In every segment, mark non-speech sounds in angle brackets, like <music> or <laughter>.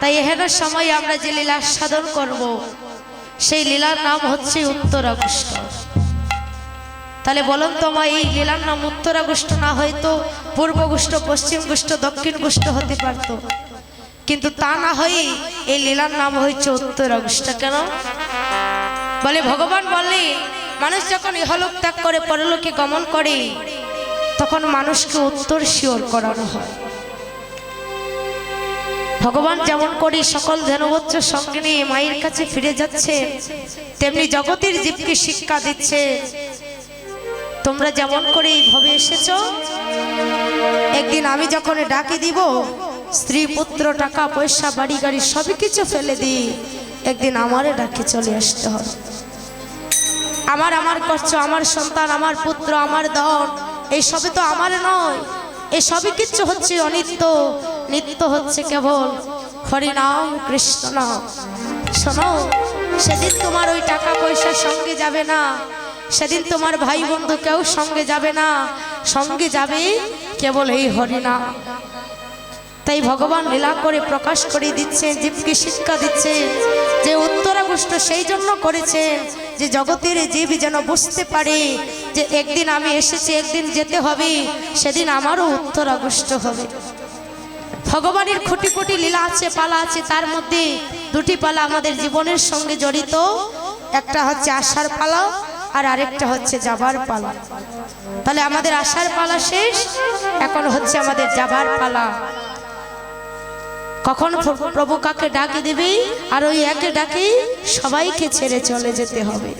তাই এহেনের সময় আমরা যে লীলা সাধন করব, সেই লীলার নাম হচ্ছে উত্তরাগুষ্ট তাহলে বলুন তো আমার এই লীলার নাম উত্তরাগুষ্ট না হয়তো পূর্বগুষ্ট পশ্চিম গুষ্ট দক্ষিণ গুষ্ট হতে পারতো। কিন্তু তা না হয়ে এই লীলার নাম হয়েছে উত্তরাগুষ্ট কেন? বলে ভগবান বললে, মানুষ যখন ইহলোক ত্যাগ করে, পরলোকে গমন করে, তখন মানুষকে উত্তর শিওর করানো হয়। ভগবান যেমন করি সকল ধনবচ্চ সঙ্গে নিয়ে মায়ের কাছে ফিরে যাচ্ছে, তেমনি জগতের জীবকে শিক্ষা দিচ্ছে। তোমরা যেমন করে এইভাবে এসেছ, একদিন আমি যখন ডাকে দিব, স্ত্রী, পুত্র, টাকা, পয়সা, বাড়ি, গাড়ি, সবই কিছু ফেলে দিই, একদিন আমারে ডাকে চলে আসতে হবে। আমার আমার করছ আমার সন্তান, আমার পুত্র, আমার দন এই সবই তো আমার নয়, এই সবই কিচ্ছু হচ্ছে অনিত্য। নিত্য হচ্ছে কেবল। হরিনাম কৃষ্ণ। শোনো, সেদিন তোমার ওই টাকা পয়সার সঙ্গে যাবে না। সেদিন তোমার ভাই বন্ধু কেউ সঙ্গে যাবে না। সঙ্গে যাবে কেবল এই হরিনাম। তাই ভগবান লীলা করে প্রকাশ করে দিচ্ছে, জীবকে শিক্ষা দিচ্ছে, যে উত্তরাগুষ্ট সেই জন্য করেছে, যে জগতের জীব যেন বুঝতে পারে যে একদিন আমি এসেছি, একদিন যেতে হবে, সেদিন আমারও উত্তরাগুষ্ট হবে। ভগবানের খুঁটি খুঁটি লীলা আছে, পালা আছে, তার মধ্যে দুটি পালা আমাদের জীবনের সঙ্গে জড়িত। একটা হচ্ছে আশার পালা আর আরেকটা হচ্ছে যাবার পালা। তাহলে আমাদের আশার পালা শেষ, এখন হচ্ছে আমাদের যাবার পালা। কখন প্রভু কাকে ডাকে দিবি আর ওই একে ডাকে সবাইকে ছেড়ে চলে যেতে হবে।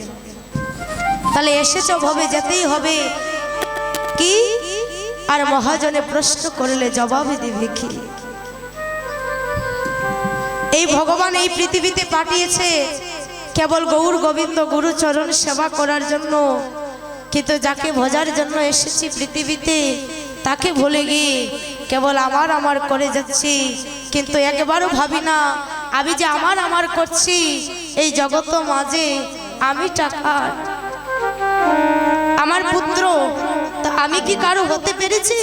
তাহলে এসেছ ভাবে যেতেই হবে। কি? আর মহাজনে প্রশ্ন করলে জবাবে দিবে কি? এই ভগবান এই পৃথিবীতে পাঠিয়েছে কেবল গৌর গোবিন্দ গুরুচরণ সেবা করার জন্য। কিন্তু যাকে ভোজার জন্য এসেছি পৃথিবীতে, তাকে ভুলে গিয়ে কেবল আমার আমার করে যাচ্ছি। কিন্তু একবারও ভাবি না, আমি যে আমার আমার করছি, এই জগত মাঝে আমি টাকার। আমার পুত্র, তা আমি কি কারও হতে পেরেছি?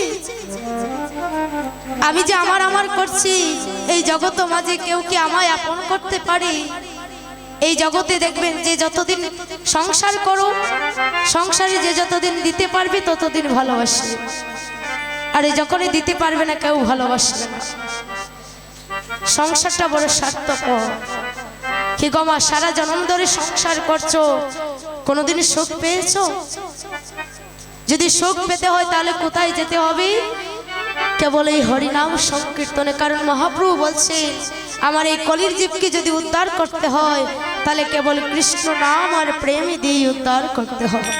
আমি যে আমার আমার করছি, এই জগত মাঝে কেউ কি আমায় আপন করতে পারে? এই জগতে দেখবেন যে যতদিন সংসার করো, সংসারে যে যতদিন দিতে পারবে ততদিন ভালোবাসবে আর এই যখনই দিতে পারবে না, কেউ ভালোবাসবে না। সংসারটা বড় সার্থক। কি গমা সারা জন্ম ধরে সংসার করছ? কোনোদিন সুখ পেয়েছ? যদি সুখ পেতে হয় তাহলে কোথায় যেতে হবে? কেবল এই হরিনাম সংকীর্তনে, কারণ মহাপ্রভু বলছে আমার এই কলির জীবকে যদি উদ্ধার করতে হয়, তাহলে কেবল কৃষ্ণ নাম আর প্রেমই দিয়ে উদ্ধার করতে হবে।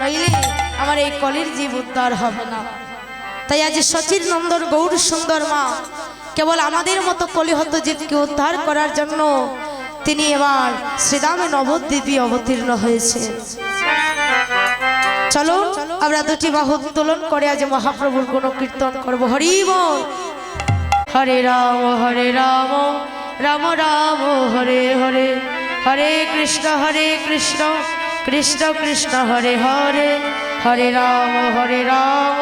নইলে আমার এই কলির জীব উদ্ধার হবে না। তাই আজ সচির নন্দন গৌর সুন্দর মা, কেবল আমাদের মতো কলিহত জীবকে উদ্ধার করার জন্য তিনি এবার শ্রীদামে নবদ্বীপী অবতীর্ণ হয়েছে চলো, আমরা দুটি বাহু উত্তোলন করে আজ মহাপ্রভুর গুণ কীর্তন করব। হরি বল। হরে রাম হরে রাম রাম রাম, হরে হরে। হরে কৃষ্ণ হরে কৃষ্ণ কৃষ্ণ কৃষ্ণ, হরে হরে। হরে রাম হরে রাম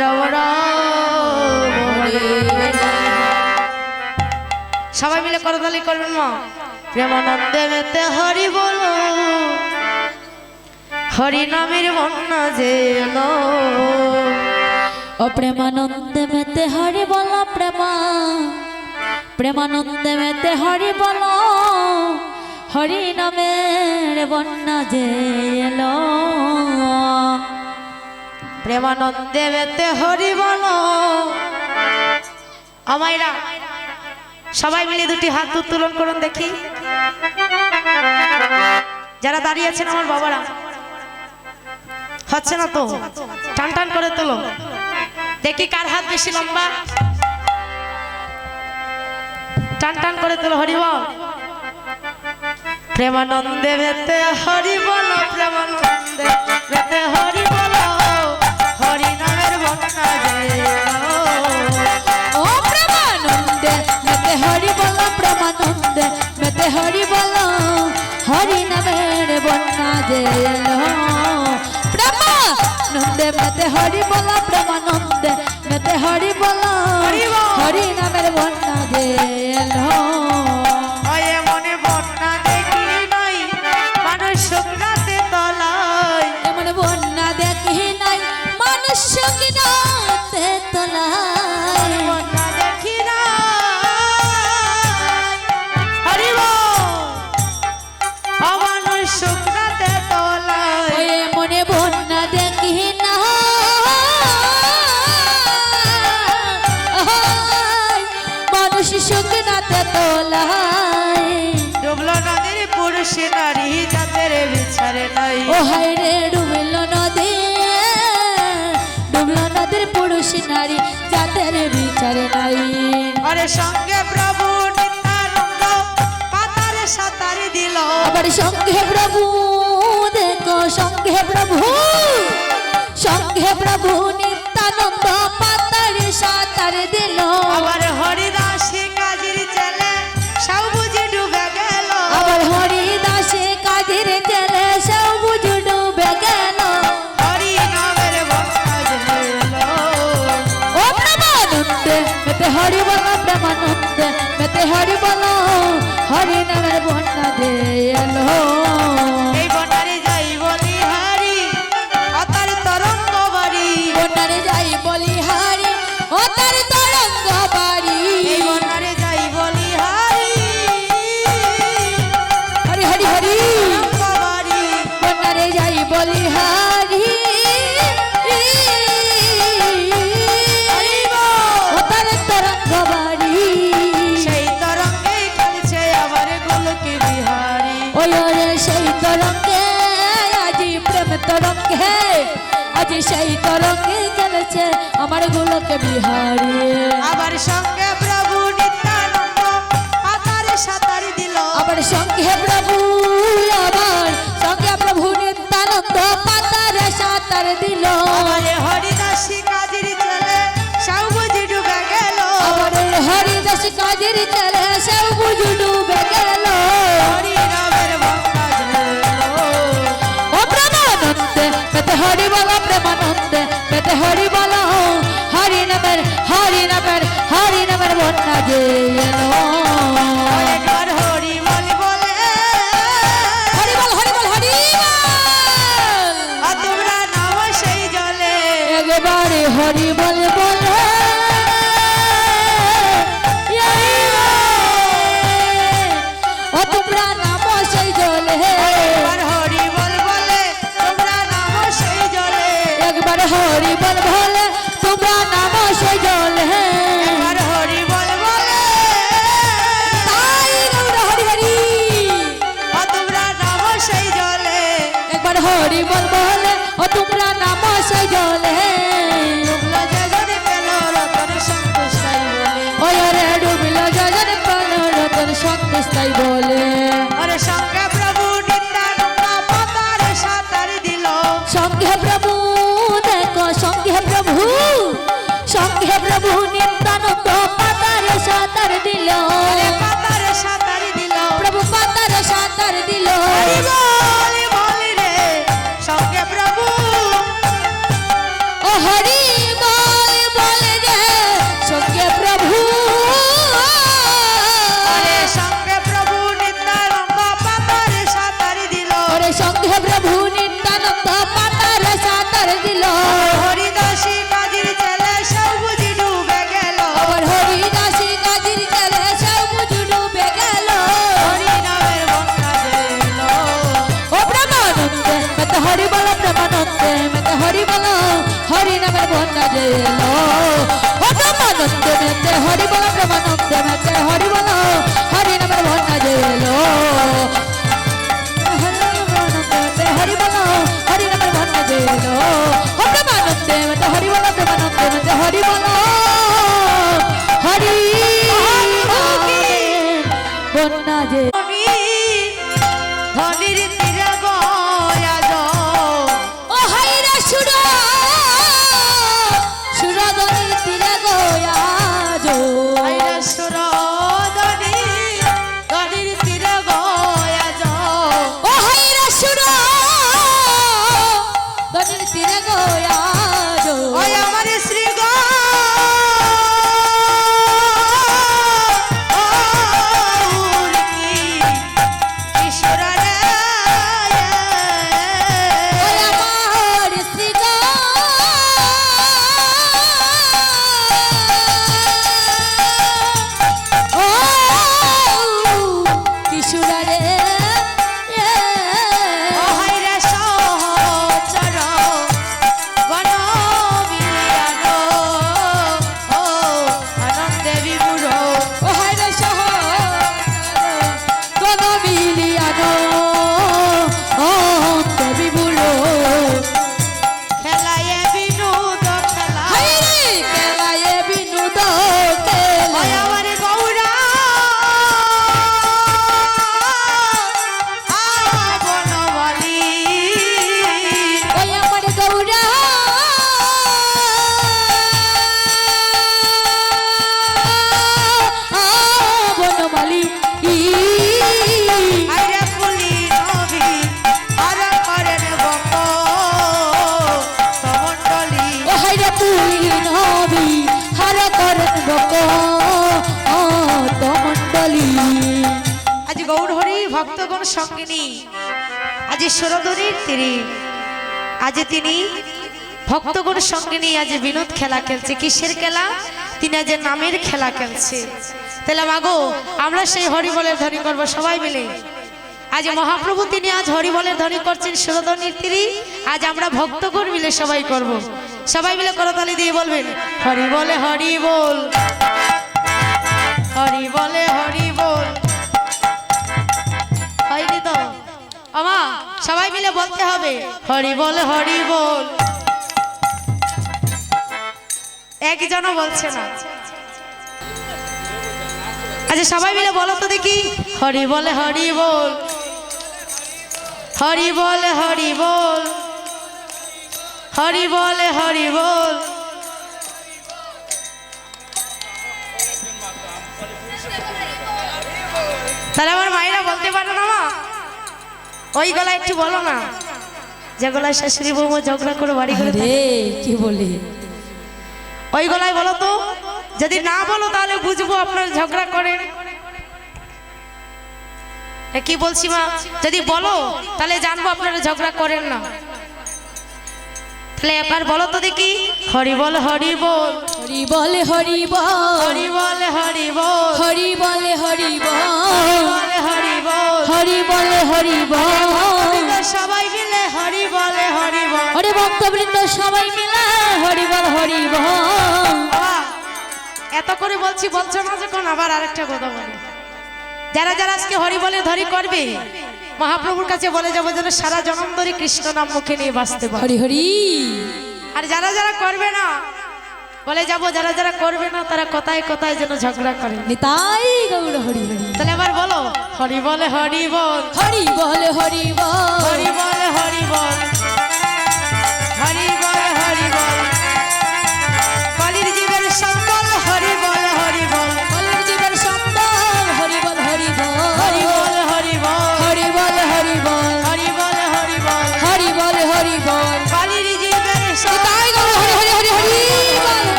রাম রাম, হরে হরে। সবাই মিলে করতালি করবেন মা। প্রেমানন্দে মেতে হরি বলো। হরি নামের বন্যা যে প্রেমানন্দে মেতে হরি বল প্রেমা। প্রেমানন্দে মেতে হরি বল। হরি নামের বন্যা যে প্রেমানন্দে মেতে হরি বলো। আমায়রা সবাই মিলে দুটি হাত উত্তোলন করুন দেখি। যারা দাঁড়িয়ে আছেন আমার বাবারা। হচ্ছে না তো? টান টান করে তোলো। দেখি কার হাত বেশি লম্বা। টান টান করে তোলো, হরি বল। প্রেমানন্দে মেতে হরি বল, প্রেমানন্দে মেতে হরি বল, হরি নামের হরি নামের বন্যা যে নন্দে মেতে হরি বল প্রেমা নন্দে মেতে হরি বল। হরি নামের বন্যা যে দোষী নারী যাদের বিচার নাই। আরে সঙ্গে প্রভু নিত্যানন্দ পাতার সাঁতার দিল। আবার সঙ্গে প্রভু দেখো সঙ্গে প্রভু। সঙ্গে প্রভু নিত্যানন্দ পাতারে সাঁতার দিল। আবার হরিদা হরে বলো হরে নামের বন্যা দে এলো। দেখি সেই তরঙ্গে চলেছে আমার গুলোকে বিহারে। আবার সঙ্গে প্রভু নিত্যানন্দ পাতারে দিল। আবার সঙ্গে প্রভু আবার সঙ্গে প্রভু নিত্যানন্দ পাতারে সাঁতার দিল। আমার হরিদাসী কাজির চলে সব ডুবে গেল। আমার হরিদাসী কাজির চলে সব ডুবে গেল। হরি বলা প্রেমানন্দে পেতে হরি বলা হরি নামের হরি নামের হরি নামের বন্যা যে হরি বল হরি তোমরা হরি বলে ঠান্ডা যে এলো। ও ব্রহ্মানন্দ মেতে হরি বল ব্রহ্মানন্দ মেতে হরি বল হরি নামের ভন্ডা যে নদীর তীরে গো আজ ওই আমার শ্রী ভক্তগণ সঙ্গিনী আজ সুরধনীর তীরে। আজ তিনি ভক্তগণ সঙ্গে নিয়ে আজ বিনোদ খেলা খেলছে। কিসের খেলা? তিনি আজ নামের খেলা খেলছে। তাহলে মাগো, আমরা সেই হরিবলের ধ্বনি করব সবাই মিলে। আজ মহাপ্রভু তিনি আজ হরিবলের করছেন সুরধনীর তীরে। আজ আমরা ভক্তগণ মিলে সবাই করব। সবাই মিলে করতালি দিয়ে বলবেন হরি বলে হরি বল হরি বলে হরি বল আমা সবাই মিলে বলতে হবে। হরি বল হরি বল। একজনও বলছে না। আচ্ছা সবাই মিলে বলো তো দেখি। হরি বলে, হরি বল। হরি বলে, হরি বল। হরি বলে, হরি বল। তাহলে আমার মায়েরা বলতে পারে না, মা? ওই গলা একটু বলো না। যে গলায় শাশুড়ি বৌমা ঝগড়া করে বাড়ি করে রে কি বলি? ওই গলায় বলো তো যদি না বলো তাহলে বুঝব আপনার ঝগড়া করেন কি বলছি মা? যদি বলো তাহলে জানব আপনারা ঝগড়া করেন না। তাহলে একবার বলো তো দেখি। হরি বল। হরি বলে হরি বল। হরি বল হরি বল। হরি বল হরি বল। হরি বলে হরি বল সবাই মিলে হরি বলে হরি বল হরে ভক্তবৃন্দ সবাই মিলে হরি বল হরি বল এত করে বলছি বলছো না যখন আবার আরেকটা কথা বলি। যারা যারা আজকে হরি বলে ধরি করবে মহাপ্রভুর কাছে বলে যাব যেন সারা জনম ধরে কৃষ্ণ নাম মুখে নিয়ে বাঁচতে পারে। হরি হরি। আর যারা যারা করবে না বলে যাব যারা যারা করবে না তারা কোথায় কোথায় যেন ঝগড়া করে। নিতাই গৌর হরি হরি। তাহলে আবার বলো হরি বলে হরি বল। হরি বলে হরি বল। হরি বলে হরি বল।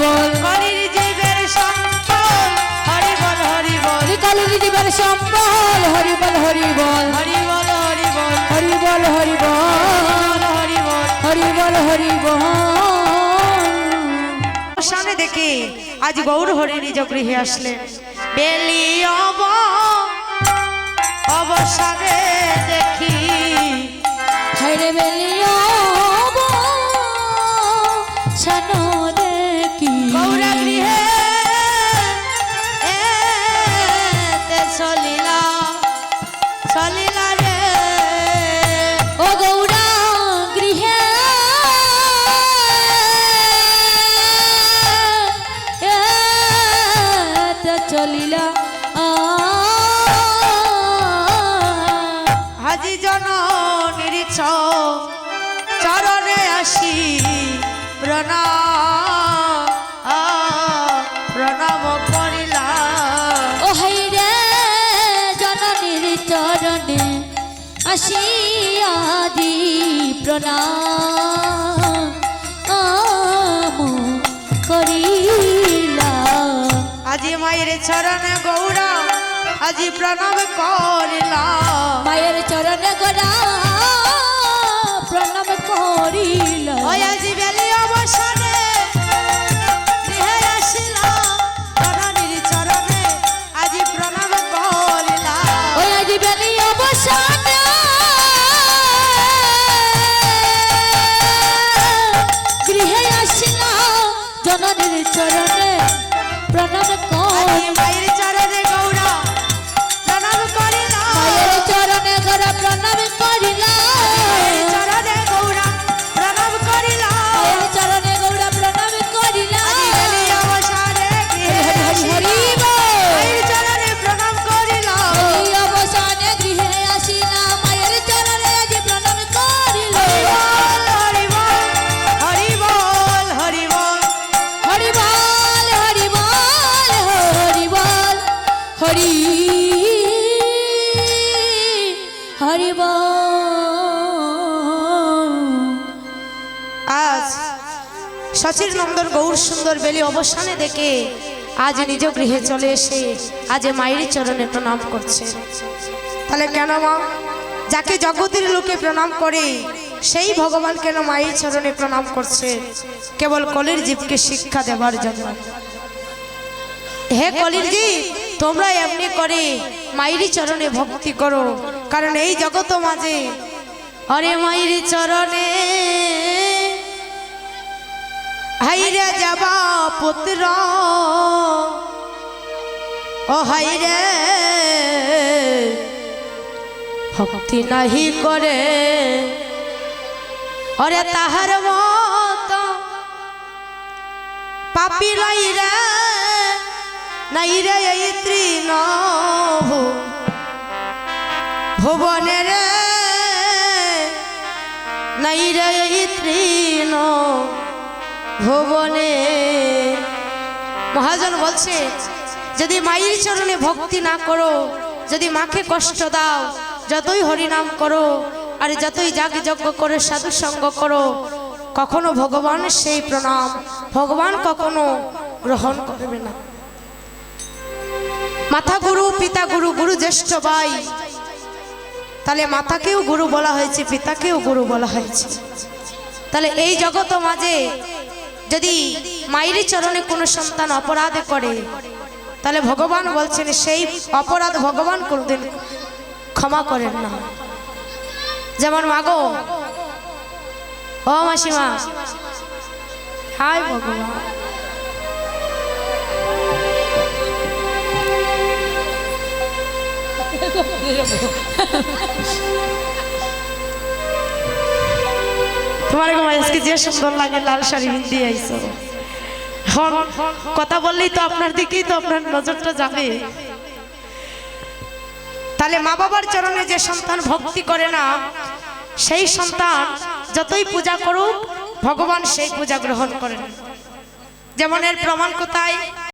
বল হরি বল হরি বল হরি বল কালীর জীবের সম্বল হরি বল হরি বল কলির জীবন সম্বল হরি বল হরি বল হরি বল হরি বল হরি বল হরি বল হরি বল হরি বল হরি বল সামনে দেখি আজ গৌর হরি নিজ গৃহে আসলেন বেলি অব অবসানে দেখি। হাইরে বেলিও ছানো দেখি চলিলা। হাজি জন নিরিছ চরণে আসি প্রণাম। আসিয়া আদি প্রণাম। আজি মায়ের চরণে গৌরা আজি প্রণব করিলা। মায়ের চরণে গৌরা প্রণব করিলা। আজি বেলি অবসানে আজ সচির নন্দন গৌর সুন্দর বেলি অবসানে দেখে আজ নিজ গৃহে চলে এসে আজ মায়ের চরণে প্রণাম করছে। তাহলে কেন মা? যাকে জগতের লোকে প্রণাম করে, সেই ভগবান কেন মায়ের চরণে প্রণাম করছে? কেবল কলির জীবকে শিক্ষা দেওয়ার জন্য। হে কলির জীব, তোমরা এমনি করে মায়ের চরণে ভক্তি করো, কারণ এই জগত মাঝে। হরে মায়ের চরণে হাইরে যাবা পুত্র। ও হাইরে, ভক্তি নাহি করে। অরে তাহার মত পাপি লাই রে, নাই রে এই তৃণ ভুবনে রে, নাই রে এই তৃণ। ভুবনে। মহাজন বলছে, যদি মায়ের চরণে ভক্তি না করো, যদি মাকে কষ্ট দাও, যতই হরিনাম করো, আর যতই যাগ যজ্ঞ করে সাধু সঙ্গ করো, কখনো ভগবান সেই প্রণাম, ভগবান কখনো গ্রহণ করবে না। মাথা গুরু, পিতা গুরু গুরু জ্যেষ্ঠ ভাই, তাহলে মাতাকেও গুরু বলা হয়েছে, পিতাকেও গুরু বলা হয়েছে। তাহলে এই জগৎ মাঝে যদি মায়ের চরণে কোনো সন্তান অপরাধ করে, তাহলে ভগবান বলছেন, সেই অপরাধ ভগবান কোনদিন ক্ষমা করেন না। যেমন মাগো, ও মাসিমা হাই ভগবান। <laughs> তোমার আজকে যে সুন্দর লাগে, লাল শাড়ি দিয়ে আইছো। হন কথা বললেই তো আপনার দিকেই তো আপনার নজরটা যাবে। তাহলে মা বাবার চরণে যে সন্তান ভক্তি করে না, সেই সন্তান যতই পূজা করুক, ভগবান সেই পূজা গ্রহণ করেন। যেমন এর প্রমাণ কোথায়?